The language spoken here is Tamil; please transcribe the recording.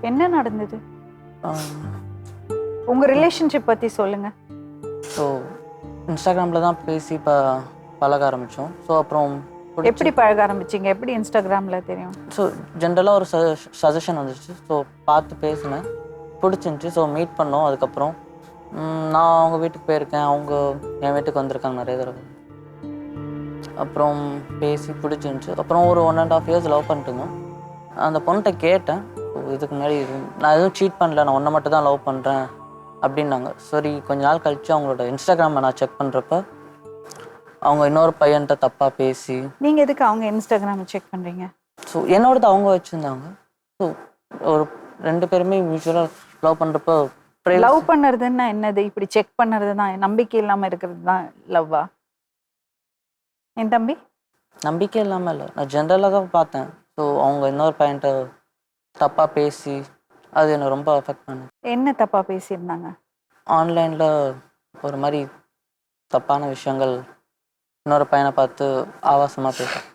என்ன நடந்தது? உங்க ரிலேஷன்ஷிப் பத்தி சொல்லுங்க. ஸோ இன்ஸ்டாகிராமில் தான் பேசி இப்போ பழக ஆரம்பித்தோம் ஸோ அப்புறம் எப்படி பழக ஆரம்பிச்சீங்க? எப்படி இன்ஸ்டாகிராம்ல தெரியும்? ஸோ ஜென்ரலாக ஒரு சஜஷன் வந்துச்சு. ஸோ பார்த்து பேசினேன். பிடிச்சிருந்துச்சி. ஸோ மீட் பண்ணோம். அதுக்கப்புறம் நான் அவங்க வீட்டுக்கு போயிருக்கேன். அவங்க என் வீட்டுக்கு வந்திருக்காங்க நிறைய தடவை. அப்புறம் பேசி பிடிச்சிருந்துச்சி. அப்புறம் ஒரு one and half years love பண்ணிட்டுங்க. அந்த பொண்ணுகிட்ட கேட்டேன். "ஓ, இதுக்கு முன்னாடி நான் எதுவும் சீட் பண்ணல நான் ஒன்றை மட்டும் தான் லவ் பண்ணுறேன் அப்படின்னாங்க. சரி கொஞ்ச நாள் கழிச்சு அவங்களோட இன்ஸ்டாகிராமை நான் செக் பண்ணுறப்ப அவங்க இன்னொரு பையன்கிட்ட தப்பாக பேசி நீங்க எதுக்கு அவங்க இன்ஸ்டாகிராம் செக் பண்றீங்க? ஸோ என்னோடது அவங்க வச்சுருந்தாங்க. ஸோ ஒரு ரெண்டு பேருமே மியூச்சுவலாக லவ் பண்ணுறப்போ லவ் பண்ணுறதுன்னா என்னது? இப்படி செக் பண்ணுறது தான் நம்பிக்கை இல்லாம இருக்கிறது தான் லவ்வா என் தம்பி? நம்பிக்கை இல்லாமல் இல்லை. நான் ஜென்ரலாக தான் பார்த்தேன். ஸோ அவங்க இன்னொரு பையன்ட்ட தப்பாக பேசி அது என்னை ரொம்ப அஃபெக்ட் பண்ணுது. என்ன தப்பா பேசியிருந்தாங்க? ஆன்லைனில் ஒரு மாதிரி தப்பான விஷயங்கள் இன்னொரு பையனை பார்த்து ஆபாசமாக பேசுகிறேன்